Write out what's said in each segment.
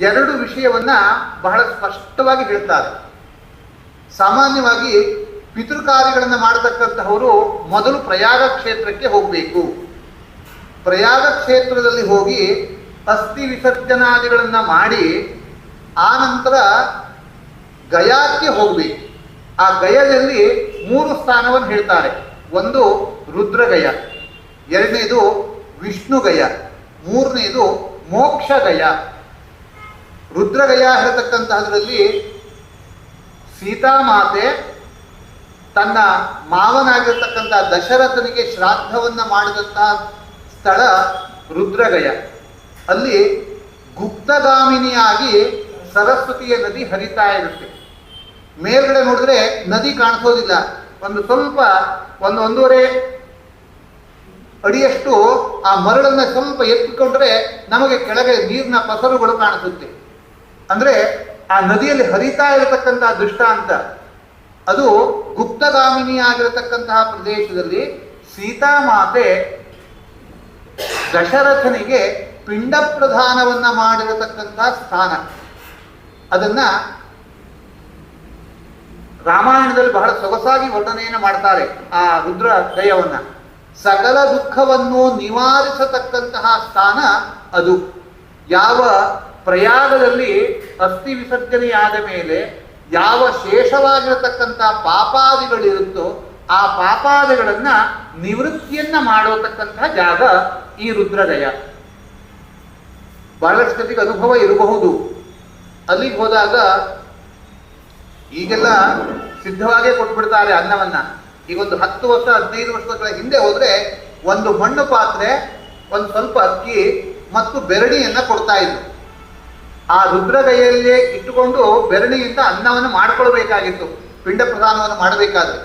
ಎರಡು ವಿಷಯವನ್ನ ಬಹಳ ಸ್ಪಷ್ಟವಾಗಿ ಹೇಳ್ತಾರೆ. ಸಾಮಾನ್ಯವಾಗಿ ಪಿತೃಕಾರ್ಯಗಳನ್ನು ಮಾಡತಕ್ಕಂತಹವರು ಮೊದಲು ಪ್ರಯಾಗ ಕ್ಷೇತ್ರಕ್ಕೆ ಹೋಗಬೇಕು. ಪ್ರಯಾಗ ಕ್ಷೇತ್ರದಲ್ಲಿ ಹೋಗಿ ಅಸ್ಥಿ ವಿಸರ್ಜನಾದಿಗಳನ್ನು ಮಾಡಿ ಆ ನಂತರ ಗಯಾಕ್ಕೆ ಹೋಗಬೇಕು. ಆ ಗಯದಲ್ಲಿ ಮೂರು ಸ್ಥಾನವನ್ನು ಹೇಳ್ತಾರೆ. ಒಂದು ರುದ್ರಗಯ, ಎರಡನೇದು ವಿಷ್ಣುಗಯ, ಮೂರನೇದು ಮೋಕ್ಷಗಯ. ರುದ್ರಗಯ ಹೇಳ್ತಕ್ಕಂತಹದ್ರಲ್ಲಿ ಸೀತಾಮಾತೆ ತನ್ನ ಮಾವನಾಗಿರ್ತಕ್ಕಂಥ ದಶರಥನಿಗೆ ಶ್ರಾದ್ದವನ್ನ ಮಾಡಿದಂತಹ ಸ್ಥಳ ರುದ್ರಗಯ. ಅಲ್ಲಿ ಗುಪ್ತಗಾಮಿನಿಯಾಗಿ ಸರಸ್ವತಿಯ ನದಿ ಹರಿತಾ ಇರುತ್ತೆ. ಮೇಲ್ಗಡೆ ನೋಡಿದ್ರೆ ನದಿ ಕಾಣಿಸೋದಿಲ್ಲ. ಒಂದು ಸ್ವಲ್ಪ, ಒಂದು ಒಂದೂವರೆ ಅಡಿಯಷ್ಟು ಆ ಮರಳನ್ನ ಸ್ವಲ್ಪ ಎತ್ತಿಕೊಂಡ್ರೆ ನಮಗೆ ಕೆಳಗೆ ನೀರಿನ ಪಸರುಗಳು ಕಾಣಿಸುತ್ತೆ. ಅಂದ್ರೆ ಆ ನದಿಯಲ್ಲಿ ಹರಿತಾ ಇರತಕ್ಕಂತಹ ದೃಷ್ಟಾಂತ, ಅದು ಗುಪ್ತಗಾಮಿನಿ ಆಗಿರತಕ್ಕಂತಹ ಪ್ರದೇಶದಲ್ಲಿ ಸೀತಾಮಾತೆ ದಶರಥನಿಗೆ ಪಿಂಡ ಪ್ರಧಾನವನ್ನ ಮಾಡಿರತಕ್ಕಂತಹ ಸ್ಥಾನ. ಅದನ್ನ ರಾಮಾಯಣದಲ್ಲಿ ಬಹಳ ಸೊಗಸಾಗಿ ವರ್ಣನೆಯನ್ನು ಮಾಡ್ತಾರೆ ಆ ರುದ್ರ ದಯವನ್ನ. ಸಕಲ ದುಃಖವನ್ನು ನಿವಾರಿಸತಕ್ಕಂತಹ ಸ್ಥಾನ ಅದು. ಯಾವ ಪ್ರಯಾಗದಲ್ಲಿ ಅಸ್ಥಿ ವಿಸರ್ಜನೆಯಾದ ಮೇಲೆ ಯಾವ ಶೇಷವಾಗಿರತಕ್ಕಂಥ ಪಾಪಾದಿಗಳಿರುತ್ತೋ ಆ ಪಾಪಾದಿಗಳನ್ನ ನಿವೃತ್ತಿಯನ್ನ ಮಾಡತಕ್ಕಂತಹ ಜಾಗ ಈ ರುದ್ರದಯ ಬಹಳಷ್ಟು ಜೊತೆಗೆ ಅನುಭವ ಇರಬಹುದು. ಅಲ್ಲಿಗೆ ಹೋದಾಗ ಈಗೆಲ್ಲ ಸಿದ್ಧವಾಗೇ ಕೊಟ್ಬಿಡ್ತಾರೆ ಅನ್ನವನ್ನ. ಈಗ ಒಂದು ಹತ್ತು ವರ್ಷ, ಹದಿನೈದು ವರ್ಷಗಳ ಹಿಂದೆ ಹೋದ್ರೆ ಒಂದು ಮಣ್ಣು ಪಾತ್ರೆ, ಒಂದು ಸ್ವಲ್ಪ ಅಕ್ಕಿ, ಮತ್ತು ಬೆರಣಿಯನ್ನ ಕೊಡ್ತಾ ಇದ್ರು. ಆ ರುದ್ರಗೈಯಲ್ಲಿ ಇಟ್ಟುಕೊಂಡು ಬೆರಳಿಯಿಂದ ಅನ್ನವನ್ನು ಮಾಡ್ಕೊಳ್ಬೇಕಾಗಿತ್ತು ಪಿಂಡ ಪ್ರದಾನವನ್ನು ಮಾಡಬೇಕಾದ್ರೆ.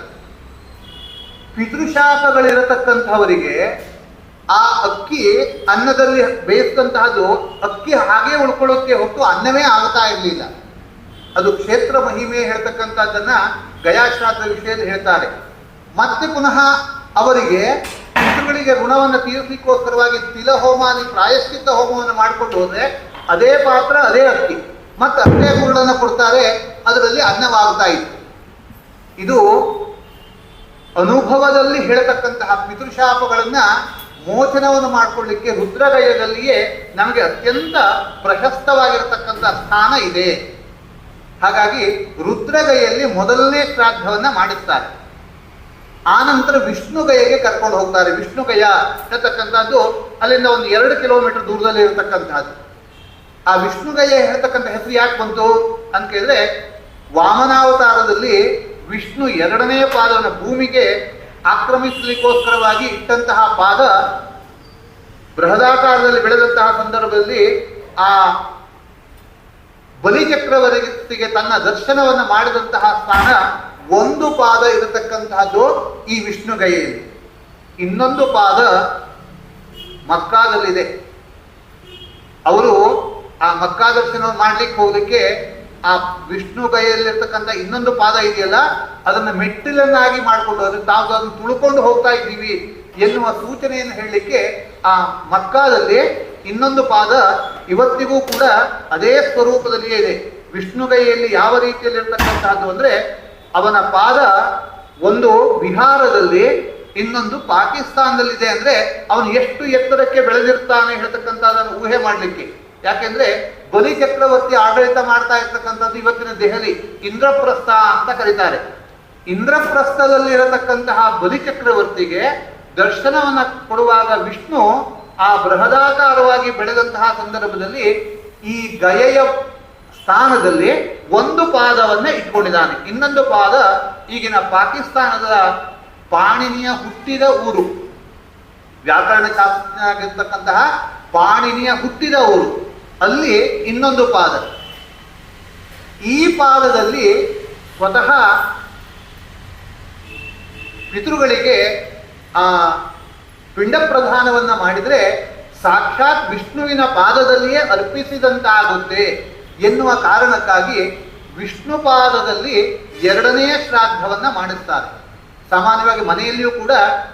ಪಿತೃಶಾಪಗಳಿರತಕ್ಕಂಥವರಿಗೆ ಆ ಅಕ್ಕಿ ಅನ್ನದಲ್ಲಿ ಬೇಯಿಸಿದಂತಹದ್ದು ಅಕ್ಕಿ ಹಾಗೆ ಉಳ್ಕೊಳ್ಳೋಕೆ ಹೊತ್ತು ಅನ್ನವೇ ಆಗ್ತಾ ಇರಲಿಲ್ಲ. ಅದು ಕ್ಷೇತ್ರ ಮಹಿಮೆ ಹೇಳ್ತಕ್ಕಂಥದ್ದನ್ನ ಗಯಾಶ್ರಾದ ವಿಷಯದಲ್ಲಿ ಹೇಳ್ತಾರೆ. ಮತ್ತೆ ಪುನಃ ಅವರಿಗೆ ಪಿತೃಗಳಿಗೆ ಋಣವನ್ನು ತೀರಿಸಲಿಕ್ಕೋಸ್ಕರವಾಗಿ ತಿಲ ಹೋಮ ಪ್ರಾಯಶ್ಚಿತ್ತ ಹೋಮವನ್ನು ಮಾಡಿಕೊಂಡು ಹೋದ್ರೆ ಅದೇ ಪಾತ್ರ, ಅದೇ ಅಕ್ಕಿ. ಮತ್ತೆ ಅದೇ ಗುರುಳನ್ನು ಕೊಡ್ತಾರೆ, ಅದರಲ್ಲಿ ಅನ್ನವಾಗ್ತಾ ಇತ್ತು. ಇದು ಅನುಭವದಲ್ಲಿ ಹೇಳತಕ್ಕಂತಹ ಪಿತೃಶಾಪಗಳನ್ನ ಮೋಚನವನ್ನು ಮಾಡಿಕೊಳ್ಳಿಕ್ಕೆ ರುದ್ರಗಯದಲ್ಲಿಯೇ ನಮಗೆ ಅತ್ಯಂತ ಪ್ರಶಸ್ತವಾಗಿರತಕ್ಕಂಥ ಸ್ಥಾನ ಇದೆ. ಹಾಗಾಗಿ ರುದ್ರಗೈಯಲ್ಲಿ ಮೊದಲನೇ ಶ್ರಾದ್ದವನ್ನ ಮಾಡುತ್ತಾರೆ ಆನಂತರ ವಿಷ್ಣುಗಯಗೆ ಕರ್ಕೊಂಡು ಹೋಗ್ತಾರೆ. ವಿಷ್ಣುಗಯ ಹೇಳ್ತಕ್ಕಂಥದ್ದು ಅಲ್ಲಿಂದ ಒಂದು ಎರಡು ಕಿಲೋಮೀಟರ್ ದೂರದಲ್ಲಿ ಇರತಕ್ಕಂತಹದ್ದು ಆ ವಿಷ್ಣುಗಯ ಹೇಳ್ತಕ್ಕಂಥ ಹೆಸರು ಯಾಕೆ ಬಂತು ಅಂತ ಕೇಳಿದ್ರೆ, ವಾಮನಾವತಾರದಲ್ಲಿ ವಿಷ್ಣು ಎರಡನೇ ಪಾದವನ್ನು ಭೂಮಿಗೆ ಆಕ್ರಮಿಸಲಿಕ್ಕೋಸ್ಕರವಾಗಿ ಇಟ್ಟಂತಹ ಪಾದ ಬೃಹದಾಕಾರದಲ್ಲಿ ಬೆಳೆದಂತಹ ಸಂದರ್ಭದಲ್ಲಿ ಆ ಬಲಿಚಕ್ರವರ್ತಿಗೆ ತನ್ನ ದರ್ಶನವನ್ನು ಮಾಡಿದಂತಹ ಸ್ಥಾನ ಒಂದು ಪಾದ ಇರತಕ್ಕಂತಹದ್ದು ಈ ವಿಷ್ಣುಗೈಯಲ್ಲಿ ಇನ್ನೊಂದು ಪಾದ ಮಕ್ಕಾದಲ್ಲಿದೆ. ಅವರು ಆ ಮಕ್ಕಾ ಮಾಡ್ಲಿಕ್ಕೆ ಹೋಗ್ಲಿಕ್ಕೆ ಆ ವಿಷ್ಣು ಕೈಯಲ್ಲಿರ್ತಕ್ಕಂಥ ಇನ್ನೊಂದು ಪಾದ ಇದೆಯಲ್ಲ, ಅದನ್ನ ಮೆಟ್ಟಿಲನ್ನಾಗಿ ಮಾಡಿಕೊಂಡು ಅದನ್ನು ತಾವು ಅದನ್ನು ತುಳ್ಕೊಂಡು ಹೋಗ್ತಾ ಇದ್ದೀವಿ ಎನ್ನುವ ಸೂಚನೆಯನ್ನು ಹೇಳಲಿಕ್ಕೆ ಆ ಮಕ್ಕಾದಲ್ಲಿ ಇನ್ನೊಂದು ಪಾದ ಇವತ್ತಿಗೂ ಕೂಡ ಅದೇ ಸ್ವರೂಪದಲ್ಲಿಯೇ ಇದೆ. ವಿಷ್ಣು ಕೈಯಲ್ಲಿ ಯಾವ ರೀತಿಯಲ್ಲಿರ್ತಕ್ಕಂಥದ್ದು ಅಂದ್ರೆ ಅವನ ಪಾದ ಒಂದು ಬಿಹಾರದಲ್ಲಿ ಇನ್ನೊಂದು ಪಾಕಿಸ್ತಾನದಲ್ಲಿದೆ ಅಂದ್ರೆ ಅವನು ಎಷ್ಟು ಎತ್ತರಕ್ಕೆ ಬೆಳೆದಿರ್ತಾನೆ ಹೇಳ್ತಕ್ಕಂಥದ್ದನ್ನು ಊಹೆ ಮಾಡಲಿಕ್ಕೆ. ಯಾಕೆಂದ್ರೆ ಬಲಿ ಚಕ್ರವರ್ತಿ ಆಡಳಿತ ಮಾಡ್ತಾ ಇರ್ತಕ್ಕಂಥದ್ದು ಇವತ್ತಿನ ದೆಹಲಿ, ಇಂದ್ರಪ್ರಸ್ಥ ಅಂತ ಕರೀತಾರೆ. ಇಂದ್ರಪ್ರಸ್ಥದಲ್ಲಿ ಇರತಕ್ಕಂತಹ ಬಲಿ ಚಕ್ರವರ್ತಿಗೆ ದರ್ಶನವನ್ನ ಕೊಡುವಾಗ ವಿಷ್ಣು ಆ ಬೃಹದಾಕಾರವಾಗಿ ಬೆಳೆದಂತಹ ಸಂದರ್ಭದಲ್ಲಿ ಈ ಗಯೆಯ ಸ್ಥಾನದಲ್ಲಿ ಒಂದು ಪಾದವನ್ನ ಇಟ್ಕೊಂಡಿದ್ದಾನೆ. ಇನ್ನೊಂದು ಪಾದ ಈಗಿನ ಪಾಕಿಸ್ತಾನದ ಪಾಣಿನಿಯ ಹುಟ್ಟಿದ ಊರು. ವ್ಯಾಕರಣ ಶಾಸ್ತ್ರ ಪಾಣಿನಿಯ ಹುಟ್ಟಿದ ಊರು. ಅಲ್ಲಿ ಇನ್ನೊಂದು ಪಾದ. ಈ ಪಾದದಲ್ಲಿ ಸ್ವತಃ ಪಿತೃಗಳಿಗೆ ಆ ಪಿಂಡ ಪ್ರಧಾನವನ್ನು ಮಾಡಿದರೆ ಸಾಕ್ಷಾತ್ ವಿಷ್ಣುವಿನ ಪಾದದಲ್ಲಿಯೇ ಅರ್ಪಿಸಿದಂತಾಗುತ್ತೆ ಎನ್ನುವ ಕಾರಣಕ್ಕಾಗಿ ವಿಷ್ಣು ಪಾದದಲ್ಲಿ ಎರಡನೇ ಶ್ರಾದ್ದವನ್ನು ಮಾಡುತ್ತಾರೆ ಸಾಮಾನ್ಯವಾಗಿ ಮನೆಯಲ್ಲಿಯೂ ಕೂಡ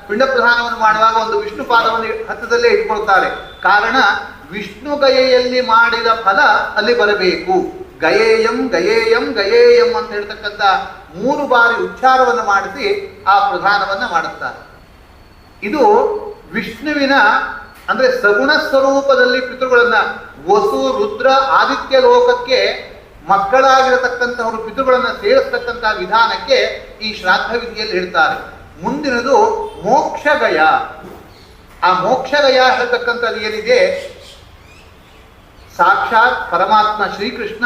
ಪಿಂಡ ಪ್ರಧಾನವನ್ನು ಮಾಡುವಾಗ ಒಂದು ವಿಷ್ಣು ಪಾದವನ್ನು ಹತ್ತದಲ್ಲೇ ಇಟ್ಕೊಳ್ತಾರೆ. ಕಾರಣ ವಿಷ್ಣು ಗಯೆಯಲ್ಲಿ ಮಾಡಿದ ಫಲ ಅಲ್ಲಿ ಬರಬೇಕು. ಗಯೇಯಂ ಗಯೇಯಂ ಗಯೇಯಂ ಅಂತ ಹೇಳ್ತಕ್ಕಂಥ ಮೂರು ಬಾರಿ ಉಚ್ಚಾರವನ್ನು ಮಾಡಿಸಿ ಆ ಪ್ರಧಾನವನ್ನ ಮಾಡುತ್ತಾರೆ. ಇದು ವಿಷ್ಣುವಿನ ಅಂದ್ರೆ ಸಗುಣ ಸ್ವರೂಪದಲ್ಲಿ ಪಿತೃಗಳನ್ನ ವಸು, ರುದ್ರ, ಆದಿತ್ಯ ಲೋಕಕ್ಕೆ ಮಕ್ಕಳಾಗಿರತಕ್ಕಂಥವರು ಪಿತೃಗಳನ್ನ ಸೇರಿಸ್ತಕ್ಕಂಥ ವಿಧಾನಕ್ಕೆ ಈ ಶ್ರಾದ್ದ ಹೇಳ್ತಾರೆ. ಮುಂದಿನದು ಮೋಕ್ಷಗಯ. ಆ ಮೋಕ್ಷಗಯ ಹೇಳ್ತಕ್ಕಂಥದ್ದು ಏನಿದೆ? ಸಾಕ್ಷಾತ್ ಪರಮಾತ್ಮ ಶ್ರೀಕೃಷ್ಣ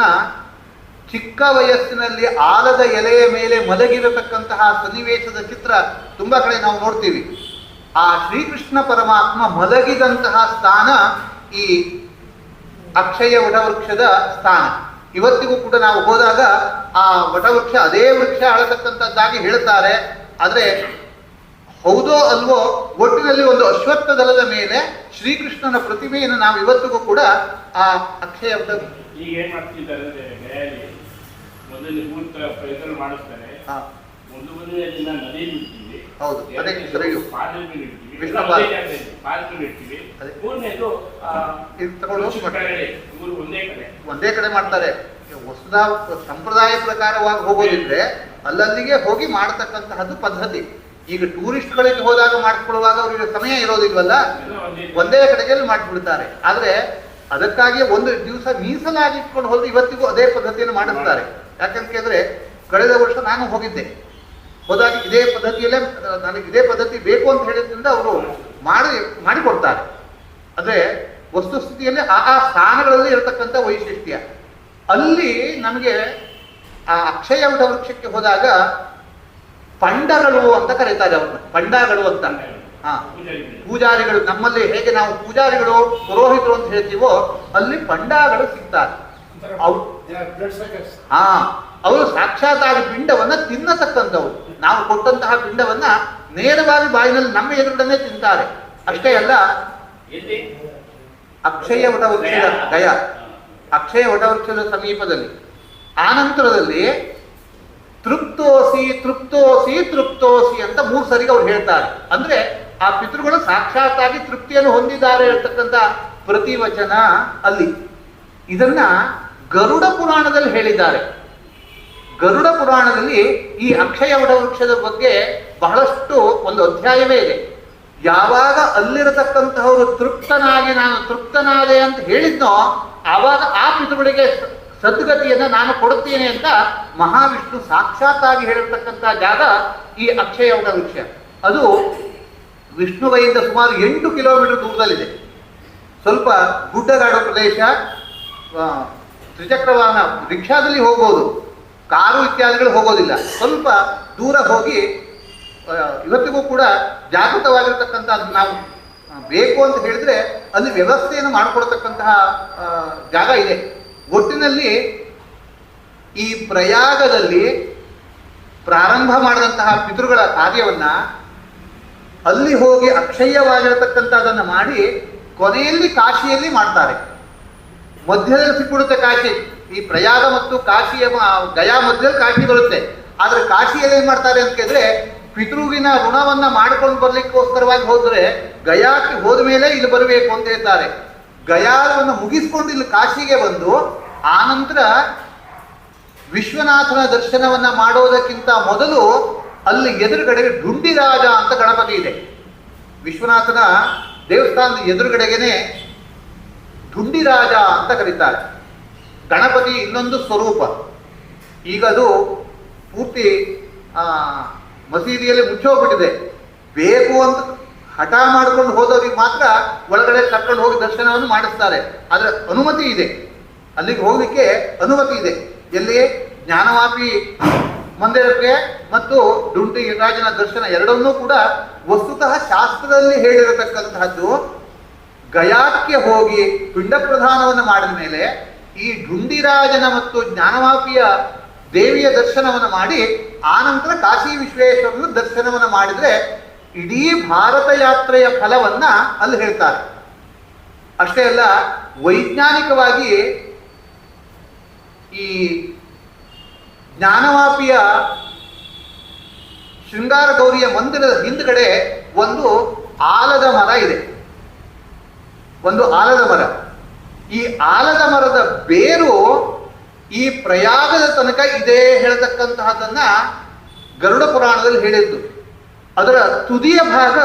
ಚಿಕ್ಕ ವಯಸ್ಸಿನಲ್ಲಿ ಆಲದ ಎಲೆಯ ಮೇಲೆ ಮಲಗಿರತಕ್ಕಂತಹ ಸನ್ನಿವೇಶದ ಚಿತ್ರ ತುಂಬಾ ಕಡೆ ನಾವು ನೋಡ್ತೀವಿ. ಆ ಶ್ರೀಕೃಷ್ಣ ಪರಮಾತ್ಮ ಮಲಗಿದಂತಹ ಸ್ಥಾನ ಈ ಅಕ್ಷಯ ವಟವೃಕ್ಷದ ಸ್ಥಾನ. ಇವತ್ತಿಗೂ ಕೂಡ ನಾವು ಹೋದಾಗ ಆ ವಟವೃಕ್ಷ, ಅದೇ ವೃಕ್ಷ ಅಳತಕ್ಕಂಥದ್ದಾಗಿ ಹೇಳ್ತಾರೆ ಆದ್ರೆ ಹೌದೋ ಅಲ್ವೋ ಒಟ್ಟಿನಲ್ಲಿ ಒಂದು ಅಶ್ವತ್ಥ ದಳದ ಮೇಲೆ ಶ್ರೀಕೃಷ್ಣನ ಪ್ರತಿಮೆಯನ್ನು ನಾವು ಇವತ್ತಿಗೂ ಕೂಡ ಆ ಅಕ್ಷಯ ಈಗ ಏನ್ ಮಾಡ್ತಿದ್ದಾರೆ ಅಂದ್ರೆ ಗಯಾಲಿ ಮೊದಲು ಮೂರ್ತ ಪ್ರಯತ್ನ ಮಾಡಿಸ್ತಾರೆ. ಹಾ, ಒಂದು ಮೊದಲನೇ ದಿನ ನದಿ ಬಿಡ್ತೀವಿ. ಹೌದು, ಅದೇ ಮೇಲೆ ಇಡ್ತೀವಿ. ಪಾದ. ಮೇಲೆ ಇಡ್ತೀವಿ. ಮೂರನೇದು ಮೂರು ಕಡೆ ಒಂದೇ ಕಡೆ. ಮಾಡ್ತಾರೆ. ಹೊಸದ ಸಂಪ್ರದಾಯ ಪ್ರಕಾರವಾಗಿ ಹೋಗೋದಿದ್ರೆ ಅಲ್ಲಲ್ಲಿಗೆ ಹೋಗಿ ಮಾಡತಕ್ಕಂತಹದ್ದು ಪದ್ಧತಿ. ಈಗ ಟೂರಿಸ್ಟ್ಗಳಿಗೆ ಹೋದಾಗ ಮಾಡಿಸ್ಕೊಳ್ಳುವಾಗ ಅವರಿಗೆ ಸಮಯ ಇರೋದಿಲ್ವಲ್ಲ? ಒಂದೇ ಕಡೆಗೆ ಮಾಡಿಬಿಡ್ತಾರೆ ಆದ್ರೆ ಅದಕ್ಕಾಗಿ ಒಂದು ದಿವಸ ಮೀಸಲಾಗಿ ಇಟ್ಕೊಂಡು ಹೋದ್ರೆ ಇವತ್ತಿಗೂ ಅದೇ ಪದ್ಧತಿಯನ್ನು ಮಾಡಿಸ್ತಾರೆ. ಯಾಕಂತ ಕೇಳಿದ್ರೆ ಕಳೆದ ವರ್ಷ ನಾನು ಹೋಗಿದ್ದೆ. ಹೋದಾಗ ಇದೇ ಪದ್ಧತಿಯಲ್ಲೇ, ನನಗೆ ಇದೇ ಪದ್ಧತಿ ಬೇಕು ಅಂತ ಹೇಳಿದ್ರಿಂದ ಅವರು ಮಾಡಿ, ಮಾಡಿಕೊಡ್ತಾರೆ. ಅಂದ್ರೆ ವಸ್ತುಸ್ಥಿತಿಯಲ್ಲಿ ಆ ಆ ಸ್ಥಾನಗಳಲ್ಲಿ ಇರತಕ್ಕಂಥ ವೈಶಿಷ್ಟ್ಯ. ಅಲ್ಲಿ ನಮಗೆ ಆ ಅಕ್ಷಯ ವೃಕ್ಷಕ್ಕೆ ಹೋದಾಗ ಪಂಡಗಳು ಅಂತ ಕರೀತಾರೆ ಅವ್ರನ್ನ ಪಂಡಗಳು ಅಂತ. ಹಾ. ಪೂಜಾರಿಗಳು. ನಮ್ಮಲ್ಲಿ ಹೇಗೆ ನಾವು ಪೂಜಾರಿಗಳು ಪುರೋಹಿತರು ಅಂತ ಹೇಳ್ತೀವೋ ಅಲ್ಲಿ ಪಂಡಗಳು ಸಿಗ್ತಾರೆ. ಹಾ. ಅವರು ಸಾಕ್ಷಾತ್ತಾಗಿ ಪಿಂಡವನ್ನ ತಿನ್ನತಕ್ಕಂಥವ್ರು. ನಾವು ಕೊಟ್ಟಂತಹ ಪಿಂಡವನ್ನ ನೇರವಾಗಿ ಬಾಯಿನಲ್ಲಿ ನಮ್ಮ ಎದುರುಗಡೆನೆ ತಿಂತಾರೆ. ಅಷ್ಟೇ ಅಲ್ಲ ಅಕ್ಷಯ ವಟವೃಕ್ಷದ ಗಯ. ಅಕ್ಷಯ ವಟವೃಕ್ಷದ ಸಮೀಪದಲ್ಲಿ. ಆನಂತರದಲ್ಲಿ ತೃಪ್ತೋಸಿ ತೃಪ್ತೋಸಿ ತೃಪ್ತೋಸಿ ಅಂತ ಮೂರು ಸರಿಗೆ ಅವ್ರು ಹೇಳ್ತಾರೆ. ಅಂದ್ರೆ ಆ ಪಿತೃಗಳು ಸಾಕ್ಷಾತ್ತಾಗಿ ತೃಪ್ತಿಯನ್ನು ಹೊಂದಿದ್ದಾರೆ ಇರ್ತಕ್ಕಂಥ ಪ್ರತಿವಚನ ಅಲ್ಲಿ. ಇದನ್ನ ಗರುಡ ಪುರಾಣದಲ್ಲಿ ಹೇಳಿದ್ದಾರೆ. ಗರುಡ ಪುರಾಣದಲ್ಲಿ ಈ ಅಕ್ಷಯ ವೃಕ್ಷದ ಬಗ್ಗೆ ಬಹಳಷ್ಟು ಒಂದು ಅಧ್ಯಾಯವೇ ಇದೆ. ಯಾವಾಗ ಅಲ್ಲಿರತಕ್ಕಂತಹವರು ತೃಪ್ತನಾಗಿ ನಾನು ತೃಪ್ತನಾದೆ ಅಂತ ಹೇಳಿದ್ನೋ, ಆವಾಗ ಆ ಪಿತೃಗಳಿಗೆ ಸದ್ಗತಿಯನ್ನ ನಾನು ಕೊಡುತ್ತೇನೆ ಅಂತ ಮಹಾವಿಷ್ಣು ಸಾಕ್ಷಾತ್ತಾಗಿ ಹೇಳಿರ್ತಕ್ಕಂಥ ಜಾಗ ಈ ಅಕ್ಷಯ ವೃಕ್ಷ. ಅದು ವಿಷ್ಣುವೈಯಿಂದ ಸುಮಾರು ಎಂಟು ಕಿಲೋಮೀಟರ್ ದೂರದಲ್ಲಿದೆ. ಸ್ವಲ್ಪ ಗುಡ್ಡಗಾಡು ಪ್ರದೇಶ ತ್ರಿಚಕ್ರ ವಾಹನ ರಿಕ್ಷಾದಲ್ಲಿ ಹೋಗ್ಬೋದು. ಕಾರು ಇತ್ಯಾದಿಗಳು ಹೋಗೋದಿಲ್ಲ. ಸ್ವಲ್ಪ ದೂರ ಹೋಗಿ ಇವತ್ತಿಗೂ ಕೂಡ ಜಾಗೃತವಾಗಿರ್ತಕ್ಕಂಥ ನಾವು ಬೇಕು ಅಂತ ಹೇಳಿದ್ರೆ ಅಲ್ಲಿ ವ್ಯವಸ್ಥೆಯನ್ನು ಮಾಡಿಕೊಡ್ತಕ್ಕಂತಹ ಜಾಗ ಇದೆ. ಒಟ್ಟಿನಲ್ಲಿ ಈ ಪ್ರಯಾಗದಲ್ಲಿ ಪ್ರಾರಂಭ ಮಾಡಿದಂತಹ ಪಿತೃಗಳ ಕಾರ್ಯವನ್ನ ಅಲ್ಲಿ ಹೋಗಿ ಅಕ್ಷಯ್ಯವಾಗಿರತಕ್ಕಂಥದ್ದನ್ನು ಮಾಡಿ ಕೊನೆಯಲ್ಲಿ ಕಾಶಿಯಲ್ಲಿ ಮಾಡ್ತಾರೆ. ಮಧ್ಯದಲ್ಲಿ ಸಿಕ್ಕಿಬಿಡುತ್ತೆ ಕಾಶಿ. ಈ ಪ್ರಯಾಗ ಮತ್ತು ಕಾಶಿಯ ಗಯಾ ಮಧ್ಯದಲ್ಲಿ ಕಾಶಿ ಬರುತ್ತೆ. ಆದ್ರೆ ಕಾಶಿಯಲ್ಲಿ ಏನ್ ಮಾಡ್ತಾರೆ ಅಂತ ಕೇಳಿದ್ರೆ ಪಿತೃವಿನ ಋಣವನ್ನ ಮಾಡ್ಕೊಂಡು ಬರ್ಲಿಕ್ಕೋಸ್ಕರವಾಗಿ ಹೋದ್ರೆ ಗಯಾಕ್ಕೆ ಹೋದ ಮೇಲೆ ಇಲ್ಲಿ ಬರಬೇಕು ಅಂತ ಹೇಳ್ತಾರೆ. ಗಯಾವನ್ನು ಮುಗಿಸ್ಕೊಂಡು ಇಲ್ಲಿ ಕಾಶಿಗೆ ಬಂದು ಆನಂತರ ವಿಶ್ವನಾಥನ ದರ್ಶನವನ್ನ ಮಾಡೋದಕ್ಕಿಂತ ಮೊದಲು ಅಲ್ಲಿ ಎದುರುಗಡೆಗೆ ಡುಂಡಿರಾಜ ಅಂತ ಗಣಪತಿ ಇದೆ. ವಿಶ್ವನಾಥನ ದೇವಸ್ಥಾನದ ಎದುರುಗಡೆಗೆನೆ ಡುಂಡಿರಾಜ ಅಂತ ಕರೀತಾರೆ. ಗಣಪತಿ ಇನ್ನೊಂದು ಸ್ವರೂಪ. ಈಗ ಅದು ಪೂರ್ತಿ ಮಸೀದಿಯಲ್ಲಿ ಮುಚ್ಚೋಗ್ಬಿಟ್ಟಿದೆ. ಬೇಕು ಅಂತ ಹಠ ಮಾಡ್ಕೊಂಡು ಹೋದವರಿಗೆ ಮಾತ್ರ ಒಳಗಡೆ ಕರ್ಕೊಂಡು ಹೋಗಿ ದರ್ಶನವನ್ನು ಮಾಡಿಸ್ತಾರೆ. ಆದ್ರೆ ಅನುಮತಿ ಇದೆ. ಅಲ್ಲಿಗೆ ಹೋಗಲಿಕ್ಕೆ ಅನುಮತಿ ಇದೆ. ಎಲ್ಲಿ ಜ್ಞಾನವಾಪಿ ಮಂದಿರಕ್ಕೆ ಮತ್ತು ಡುಂಟಿ ರಾಜನ ದರ್ಶನ ಎರಡನ್ನೂ ಕೂಡ ವಸ್ತುತಃ ಶಾಸ್ತ್ರದಲ್ಲಿ ಹೇಳಿರತಕ್ಕಂತಹದ್ದು ಗಯಾಕ್ಕೆ ಹೋಗಿ ಪಿಂಡ ಪ್ರಧಾನವನ್ನು ಮಾಡಿದ ಮೇಲೆ ಈ ಡುಂಡಿರಾಜನ ಮತ್ತು ಜ್ಞಾನವಾಪಿಯ ದೇವಿಯ ದರ್ಶನವನ್ನು ಮಾಡಿ ಆನಂತರ ಕಾಶಿ ವಿಶ್ವೇಶ್ವರನ ದರ್ಶನವನ್ನು ಮಾಡಿದ್ರೆ ಇಡೀ ಭಾರತ ಯಾತ್ರೆಯ ಫಲವನ್ನ ಅಲ್ಲಿ ಹೇಳ್ತಾರೆ. ಅಷ್ಟೇ ಅಲ್ಲ, ವೈಜ್ಞಾನಿಕವಾಗಿ ಈ ಜ್ಞಾನವಾಪಿಯ ಶೃಂಗಾರ ಗೌರಿಯ ಮಂದಿರದ ಹಿಂದ್ಗಡೆ ಒಂದು ಆಲದ ಮರ ಇದೆ. ಒಂದು ಆಲದ ಮರ. ಈ ಆಲದ ಮರದ ಬೇರು ಈ ಪ್ರಯಾಗದ ತನಕ ಇದೆ ಹೇಳ್ತಕ್ಕಂತಹದನ್ನ ಗರುಡ ಪುರಾಣದಲ್ಲಿ ಹೇಳಿದ್ದು. ಅದರ ತುದಿಯ ಭಾಗ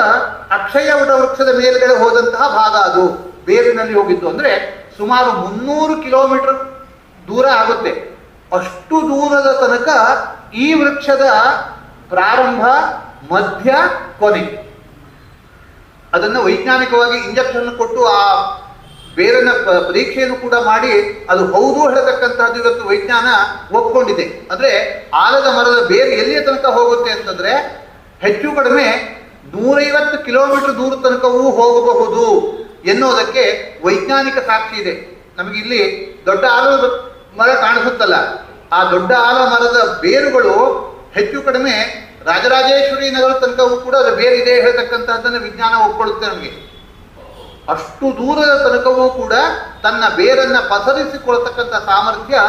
ಅಕ್ಷಯ ವೃಕ್ಷದ ಮೇಲುಗಡೆ ಹೋದಂತಹ ಭಾಗ ಅದು. ಬೇರಿನಲ್ಲಿ ಹೋಗಿದ್ದು ಅಂದ್ರೆ ಸುಮಾರು ಮುನ್ನೂರು ಕಿಲೋಮೀಟರ್ ದೂರ ಆಗುತ್ತೆ. ಅಷ್ಟು ದೂರದ ತನಕ ಈ ವೃಕ್ಷದ ಪ್ರಾರಂಭ, ಮಧ್ಯ, ಕೊನೆ. ಅದನ್ನು ವೈಜ್ಞಾನಿಕವಾಗಿ ಇಂಜೆಕ್ಷನ್ ಕೊಟ್ಟು ಆ ಬೇರನ್ನ ಪರೀಕ್ಷೆಯನ್ನು ಕೂಡ ಮಾಡಿ ಅದು ಹೌದು ಹೇಳತಕ್ಕಂತಹದ್ದು ಇವತ್ತು ವಿಜ್ಞಾನ ಒಪ್ಕೊಂಡಿದೆ. ಅಂದ್ರೆ ಆಲದ ಮರದ ಬೇರೆ ಎಲ್ಲಿಯ ತನಕ ಹೋಗುತ್ತೆ ಅಂತಂದ್ರೆ ಹೆಚ್ಚು ಕಡಿಮೆ ನೂರೈವತ್ತು ಕಿಲೋಮೀಟರ್ ದೂರ ತನಕವೂ ಹೋಗಬಹುದು ಎನ್ನುವುದಕ್ಕೆ ವೈಜ್ಞಾನಿಕ ಸಾಕ್ಷಿ ಇದೆ. ನಮಗೆ ಇಲ್ಲಿ ದೊಡ್ಡ ಆಲದ ಮರ ಕಾಣಿಸುತ್ತಲ್ಲ. ಆ ದೊಡ್ಡ ಆಲ ಮರದ ಬೇರುಗಳು ಹೆಚ್ಚು ಕಡಿಮೆ ರಾಜರಾಜೇಶ್ವರಿ ನಗರ ತನಕವೂ ಕೂಡ ಅದರ ಬೇರಿದೆ ಹೇಳ್ತಕ್ಕಂತಹದ್ದನ್ನು ವಿಜ್ಞಾನ ಒಪ್ಕೊಳ್ಳುತ್ತೆ ನಮಗೆ. ಅಷ್ಟು ದೂರದ ತನಕವೂ ಕೂಡ ತನ್ನ ಬೇರನ್ನ ಪಸರಿಸಿಕೊಳ್ತಕ್ಕಂಥ ಸಾಮರ್ಥ್ಯ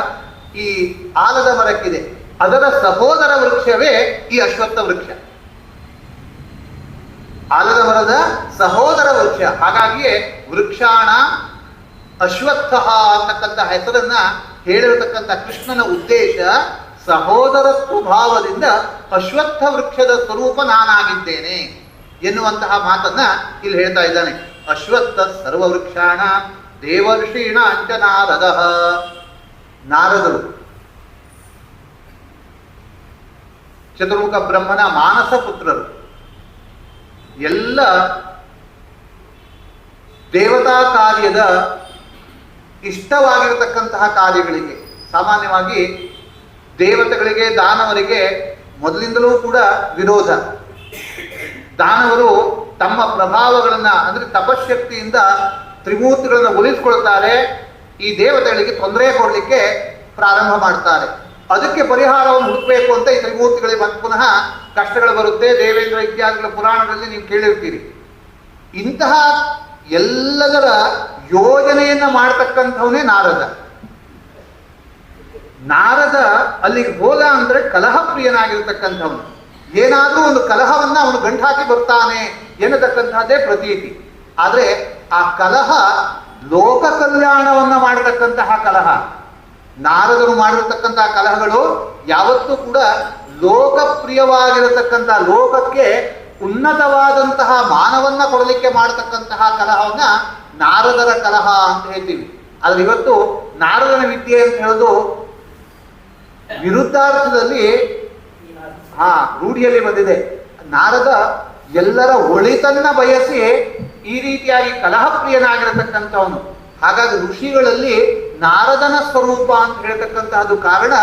ಈ ಆಲದ ಮರಕ್ಕಿದೆ. ಅದರ ಸಹೋದರ ವೃಕ್ಷವೇ ಈ ಅಶ್ವತ್ಥ ವೃಕ್ಷ. ಆಲದ ಮರದ ಸಹೋದರ ವೃಕ್ಷ. ಹಾಗಾಗಿಯೇ ವೃಕ್ಷಾಣ ಅಶ್ವತ್ಥ ಅಂತಕ್ಕಂಥ ಹೆಸರನ್ನ ಹೇಳಿರತಕ್ಕಂಥ ಕೃಷ್ಣನ ಉದ್ದೇಶ ಸಹೋದರತ್ವ ಭಾವದಿಂದ ಅಶ್ವತ್ಥ ವೃಕ್ಷದ ಸ್ವರೂಪ ನಾನಾಗಿದ್ದೇನೆ ಎನ್ನುವಂತಹ ಮಾತನ್ನ ಇಲ್ಲಿ ಹೇಳ್ತಾ ಇದ್ದಾನೆ. ಅಶ್ವತ್ಥ ಸರ್ವವೃಕ್ಷಾಣ ದೇವರ್ಷೀಣ ಅಂಚ ನಾರದ. ನಾರದರು. ಚತುರ್ಮುಖ ಬ್ರಹ್ಮನ ಮಾನಸ ಪುತ್ರರು. ಎಲ್ಲ ದೇವತಾ ಕಾರ್ಯದ ಇಷ್ಟವಾಗಿರತಕ್ಕಂತಹ ಕಾರ್ಯಗಳಿಗೆ, ಸಾಮಾನ್ಯವಾಗಿ ದೇವತೆಗಳಿಗೆ, ದಾನವರಿಗೆ ಮೊದಲಿಂದಲೂ ಕೂಡ ವಿರೋಧ. ದಾನವರು ತಮ್ಮ ಪ್ರಭಾವಗಳನ್ನ, ಅಂದ್ರೆ ತಪಶಕ್ತಿಯಿಂದ ತ್ರಿಮೂರ್ತಿಗಳನ್ನ ಒಲಿಸ್ಕೊಳ್ತಾರೆ ಈ ದೇವತೆಗಳಿಗೆ ತೊಂದರೆ ಕೊಡಲಿಕ್ಕೆ ಪ್ರಾರಂಭ ಮಾಡ್ತಾರೆ. ಅದಕ್ಕೆ ಪರಿಹಾರವನ್ನು ಹುಡುಕಬೇಕು ಅಂತ ಈ ತ್ರಿಮೂರ್ತಿಗಳಿಗೆ ಮತ್ತೆ ಪುನಃ ಕಷ್ಟಗಳು ಬರುತ್ತೆ. ದೇವೇಂದ್ರ ಇತ್ಯಾದಿಗಳ ಪುರಾಣಗಳಲ್ಲಿ ನೀವು ಕೇಳಿರ್ತೀರಿ. ಇಂತಹ ಎಲ್ಲದರ ಯೋಜನೆಯನ್ನ ಮಾಡತಕ್ಕಂಥವನೇ ನಾರದ. ನಾರದ ಅಲ್ಲಿಗೆ ಹೋದ ಅಂದ್ರೆ ಕಲಹ ಪ್ರಿಯನಾಗಿರ್ತಕ್ಕಂಥವನು ಏನಾದರೂ ಒಂದು ಕಲಹವನ್ನ ಅವನು ಗಂಟಾಕಿ ಬರ್ತಾನೆ ಎನ್ನತಕ್ಕಂಥದ್ದೇ ಪ್ರತೀತಿ. ಆದ್ರೆ ಆ ಕಲಹ ಲೋಕ ಕಲ್ಯಾಣವನ್ನ ಮಾಡತಕ್ಕಂತಹ ಕಲಹ. ನಾರದರು ಮಾಡಿರತಕ್ಕಂತಹ ಕಲಹಗಳು ಯಾವತ್ತೂ ಕೂಡ ಲೋಕಪ್ರಿಯವಾಗಿರತಕ್ಕಂತಹ ಲೋಕಕ್ಕೆ ಉನ್ನತವಾದಂತಹ ಮಾನವನ್ನ ಕೊಡಲಿಕ್ಕೆ ಮಾಡತಕ್ಕಂತಹ ಕಲಹವನ್ನ ನಾರದರ ಕಲಹ ಅಂತ ಹೇಳ್ತೀವಿ. ಆದ್ರೆ ಇವತ್ತು ನಾರದನ ವಿದ್ಯೆ ಅಂತ ಹೇಳೋದು ವಿರುದ್ಧಾರ್ಥದಲ್ಲಿ ಹಾ, ರೂಢಿಯಲ್ಲಿ ಬಂದಿದೆ. ನಾರದ ಎಲ್ಲರ ಒಳಿತನ್ನ ಬಯಸಿ ಈ ರೀತಿಯಾಗಿ ಕಲಹಪ್ರಿಯನಾಗಿರತಕ್ಕಂಥವನು. ಹಾಗಾಗಿ ಋಷಿಗಳಲ್ಲಿ ನಾರದನ ಸ್ವರೂಪ ಅಂತ ಹೇಳ್ತಕ್ಕಂತಹದ್ದು ಕಾರಣ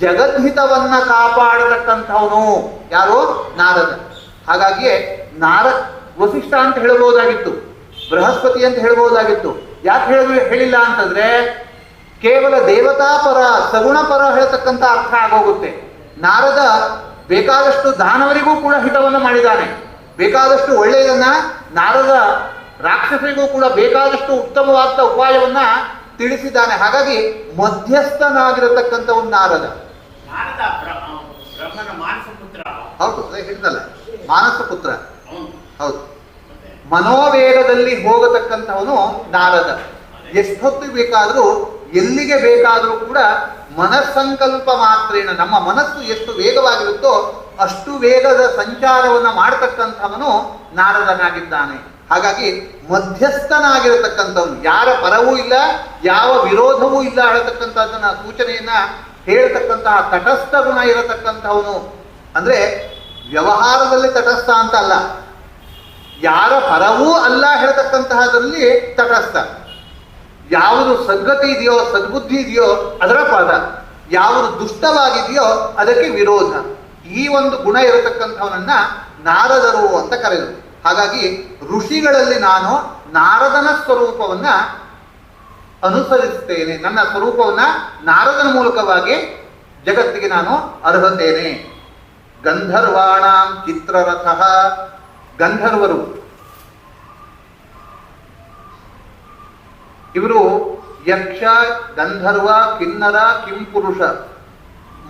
ಜಗದ್ಹಿತವನ್ನ ಕಾಪಾಡತಕ್ಕಂಥವನು. ಯಾರು? ನಾರದ ಹಾಗಾಗಿಯೇ ನಾರ ವಸಿಷ್ಠ ಅಂತ ಹೇಳಬಹುದಾಗಿತ್ತು ಬೃಹಸ್ಪತಿ ಅಂತ ಹೇಳಬಹುದಾಗಿತ್ತು. ಯಾಕೆ ಹೇಳ ಹೇಳಿಲ್ಲ ಅಂತಂದ್ರೆ ಕೇವಲ ದೇವತಾ ಪರ ಸಗುಣ ಪರ ಹೇಳ್ತಕ್ಕಂಥ ಅರ್ಥ ಆಗೋಗುತ್ತೆ. ನಾರದ ಬೇಕಾದಷ್ಟು ದಾನವರಿಗೂ ಕೂಡ ಹಿತವನ್ನು ಮಾಡಿದ್ದಾನೆ. ಬೇಕಾದಷ್ಟು ಒಳ್ಳೆಯದನ್ನ ನಾರದ ರಾಕ್ಷಸರಿಗೂ ಕೂಡ ಬೇಕಾದಷ್ಟು ಉತ್ತಮವಾದ ಉಪಾಯವನ್ನ ತಿಳಿಸಿದ್ದಾನೆ. ಹಾಗಾಗಿ ಮಧ್ಯಸ್ಥನಾಗಿರತಕ್ಕಂಥ ಒಂದು ನಾರದ ಹೌದು ಹೇಳ್ತಲ್ಲ ಹೇಳಿದಲ್ಲ ಮಾನಸ ಪುತ್ರ. ಹೌದು. ಮನೋವೇಗದಲ್ಲಿ ಹೋಗತಕ್ಕಂಥವನು ನಾರದ. ಎಷ್ಟೊತ್ತು ಬೇಕಾದರೂ ಎಲ್ಲಿಗೆ ಬೇಕಾದರೂ ಕೂಡ ಮನಸ್ಸಂಕಲ್ಪ ಮಾತ್ರೇನ ನಮ್ಮ ಮನಸ್ಸು ಎಷ್ಟು ವೇಗವಾಗಿರುತ್ತೋ ಅಷ್ಟು ವೇಗದ ಸಂಚಾರವನ್ನು ಮಾಡತಕ್ಕಂಥವನು ನಾರದನಾಗಿದ್ದಾನೆ. ಹಾಗಾಗಿ ಮಧ್ಯಸ್ಥನಾಗಿರತಕ್ಕಂಥವನು ಯಾರ ಪರವೂ ಇಲ್ಲ ಯಾವ ವಿರೋಧವೂ ಇಲ್ಲ ಹೇಳತಕ್ಕಂಥದ್ದನ್ನ ಸೂಚನೆಯನ್ನ ಹೇಳ್ತಕ್ಕಂತಹ ತಟಸ್ಥ ಗುಣ ಇರತಕ್ಕಂಥವನು. ಅಂದ್ರೆ ವ್ಯವಹಾರದಲ್ಲಿ ತಟಸ್ಥ ಅಂತ ಅಲ್ಲ. ಯಾರ ಪರವೂ ಅಲ್ಲ ಹೇಳ್ತಕ್ಕಂತಹದ್ರಲ್ಲಿ ತಟಸ್ಥ. ಯಾವುದು ಸದ್ಗತಿ ಇದೆಯೋ, ಸದ್ಬುದ್ಧಿ ಇದೆಯೋ, ಅದರ ಪದ. ಯಾವುದು ದುಷ್ಟವಾಗಿದೆಯೋ, ಅದಕ್ಕೆ ವಿರೋಧ. ಈ ಒಂದು ಗುಣ ಇರತಕ್ಕಂಥವನನ್ನ ನಾರದರು ಅಂತ ಕರೆದರು. ಹಾಗಾಗಿ ಋಷಿಗಳಲ್ಲಿ ನಾನು ನಾರದನ ಸ್ವರೂಪವನ್ನ ಅನುಸರಿಸುತ್ತೇನೆ. ನನ್ನ ಸ್ವರೂಪವನ್ನ ನಾರದನ ಮೂಲಕವಾಗಿ ಜಗತ್ತಿಗೆ ನಾನು ಅರ್ಹತೇನೆ. ಗಂಧರ್ವಾಣಾಂ ಚಿತ್ರರಥ. ಗಂಧರ್ವರು. ಇವರು ಯಕ್ಷ, ಗಂಧರ್ವ, ಕಿನ್ನರ, ಕಿಂಪುರುಷ.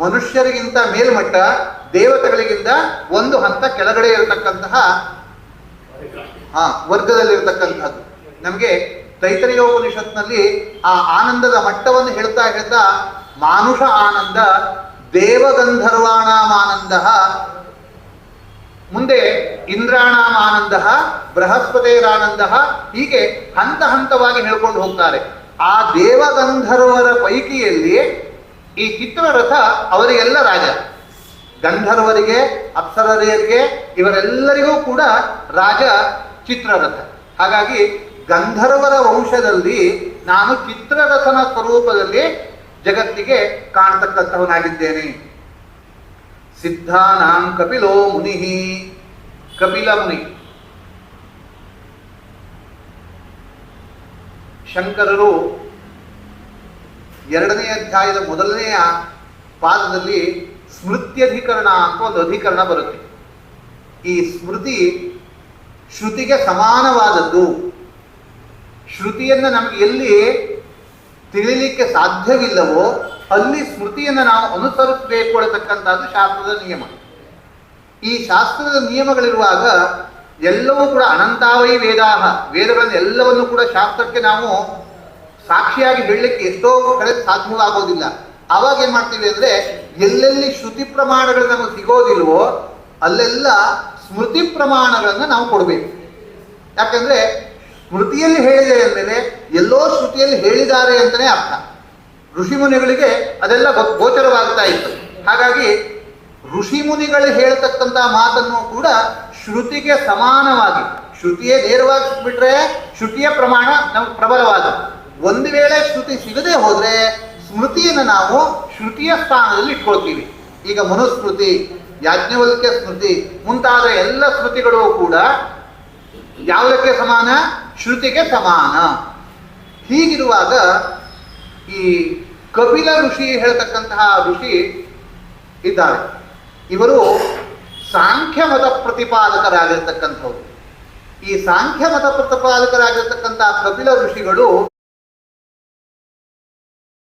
ಮನುಷ್ಯರಿಗಿಂತ ಮೇಲ್ಮಟ್ಟ, ದೇವತೆಗಳಿಗಿಂತ ಒಂದು ಹಂತ ಕೆಳಗಡೆ ಇರತಕ್ಕಂತಹ, ಹಾ, ವರ್ಗದಲ್ಲಿರ್ತಕ್ಕಂಥದ್ದು. ನಮಗೆ ತೈತರಿಯೋಪನಿಷತ್ನಲ್ಲಿ ಆ ಆನಂದದ ಮಟ್ಟವನ್ನು ಹೇಳ್ತಾ ಹೇಳ್ತಾ ಮಾನುಷ ಆನಂದ ದೇವಗಂಧರ್ವಾಣಾಂ ಆನಂದ ಮುಂದೆ ಇಂದ್ರಾಣಾಂ ಆನಂದ ಬೃಹಸ್ಪತಿರಾನಂದ, ಹೀಗೆ ಹಂತ ಹಂತವಾಗಿ ಹೇಳ್ಕೊಂಡು ಹೋಗ್ತಾರೆ. ಆ ದೇವಗಂಧರ್ವರ ಪೈಕಿಯಲ್ಲಿ ಈ ಚಿತ್ರರಥ ಅವರಿಗೆಲ್ಲ ರಾಜ. ಗಂಧರ್ವರಿಗೆ, ಅಪ್ಸರರಿಗೆ, ಇವರೆಲ್ಲರಿಗೂ ಕೂಡ ರಾಜ ಚಿತ್ರರಥ. ಹಾಗಾಗಿ ಗಂಧರ್ವರ ವಂಶದಲ್ಲಿ ನಾನು ಚಿತ್ರರಥನ ಸ್ವರೂಪದಲ್ಲಿ ಜಗತ್ತಿಗೆ ಕಾಣ್ತಕ್ಕಂಥವನಾಗಿದ್ದೇನೆ. ಸಿದ್ಧಾನಾಂ ಕಪಿಲೋ ಮುನಿ ಕಪಿಲ ಮುನಿ. ಶಂಕರರು ಎರಡನೇ ಅಧ್ಯಾಯದ ಮೊದಲನೆಯ ಪಾದದಲ್ಲಿ ಸ್ಮೃತ್ಯಧಿಕರಣ ಅಂತ ಒಂದು ಅಧಿಕರಣ ಬರುತ್ತೆ. ಈ ಸ್ಮೃತಿ ಶ್ರುತಿಗೆ ಸಮಾನವಾದದ್ದು. ಶ್ರುತಿಯನ್ನು ನಮಗೆ ಎಲ್ಲಿ ತಿಳಿಲಿಕ್ಕೆ ಸಾಧ್ಯವಿಲ್ಲವೋ ಅಲ್ಲಿ ಸ್ಮೃತಿಯನ್ನು ನಾವು ಅನುಸರಿಸಬೇಕು ಅನ್ನತಕ್ಕಂಥದ್ದು ಶಾಸ್ತ್ರದ ನಿಯಮ. ಈ ಶಾಸ್ತ್ರದ ನಿಯಮಗಳಿರುವಾಗ ಎಲ್ಲವೂ ಕೂಡ ಅನಂತಾವೈ ವೇದಾಹ. ವೇದಗಳನ್ನು ಎಲ್ಲವನ್ನು ಕೂಡ ಶಾಸ್ತ್ರಕ್ಕೆ ನಾವು ಸಾಕ್ಷಿಯಾಗಿ ಹೇಳಲಿಕ್ಕೆ ಎಷ್ಟೋ ಕಡೆ ಸಾಧ್ಯವಾಗೋದಿಲ್ಲ. ಅವಾಗ ಏನ್ ಮಾಡ್ತೀವಿ ಅಂದ್ರೆ ಎಲ್ಲೆಲ್ಲಿ ಶ್ರುತಿ ಪ್ರಮಾಣಗಳು ನಮಗೆ ಸಿಗೋದಿಲ್ವೋ ಅಲ್ಲೆಲ್ಲ ಸ್ಮೃತಿ ಪ್ರಮಾಣಗಳನ್ನು ನಾವು ಕೊಡಬೇಕು. ಯಾಕಂದ್ರೆ ಸ್ಮೃತಿಯಲ್ಲಿ ಹೇಳಿದೆ ಅಂದರೆ ಎಲ್ಲೋ ಶ್ರುತಿಯಲ್ಲಿ ಹೇಳಿದ್ದಾರೆ ಅಂತಲೇ ಅರ್ಥ. ಋಷಿಮುನಿಗಳಿಗೆ ಅದೆಲ್ಲ ಗೋಚರವಾಗ್ತಾ ಇತ್ತು. ಹಾಗಾಗಿ ಋಷಿಮುನಿಗಳು ಹೇಳ್ತಕ್ಕಂಥ ಮಾತನ್ನು ಕೂಡ ಶ್ರುತಿಗೆ ಸಮಾನವಾಗಿ, ಶ್ರುತಿಯೇ ನೇರವಾಗಿ ಬಿಟ್ರೆ ಶ್ರುತಿಯ ಪ್ರಮಾಣ ನಮ್ಗೆ ಪ್ರಬಲವಾದ ಒಂದು ವೇಳೆ ಶ್ರುತಿ ಸಿಗದೆ ಹೋದ್ರೆ ಸ್ಮೃತಿಯನ್ನು ನಾವು ಶ್ರುತಿಯ ಸ್ಥಾನದಲ್ಲಿ ಇಟ್ಕೊಳ್ತೀವಿ. ಈಗ ಮನುಸ್ಮೃತಿ, ಯಾಜ್ಞವಲ್ಕ್ಯ ಸ್ಮೃತಿ ಮುಂತಾದ ಎಲ್ಲ ಸ್ಮೃತಿಗಳು ಕೂಡ ಯಾವುದಕ್ಕೆ ಸಮಾನ? ಶ್ರುತಿಗೆ ಸಮಾನ. ಹೀಗಿರುವಾಗ ಈ ಕಪಿಲ ಋಷಿ ಹೇಳ್ತಕ್ಕಂತಹ ಋಷಿ ಇದ್ದಾರೆ. ಇವರು ಸಾಂಖ್ಯ ಮತ ಪ್ರತಿಪಾದಕರಾಗಿರ್ತಕ್ಕಂಥವ್ರು. ಈ ಸಾಂಖ್ಯ ಮತ ಪ್ರತಿಪಾದಕರಾಗಿರ್ತಕ್ಕಂತಹ ಕಪಿಲ ಋಷಿಗಳು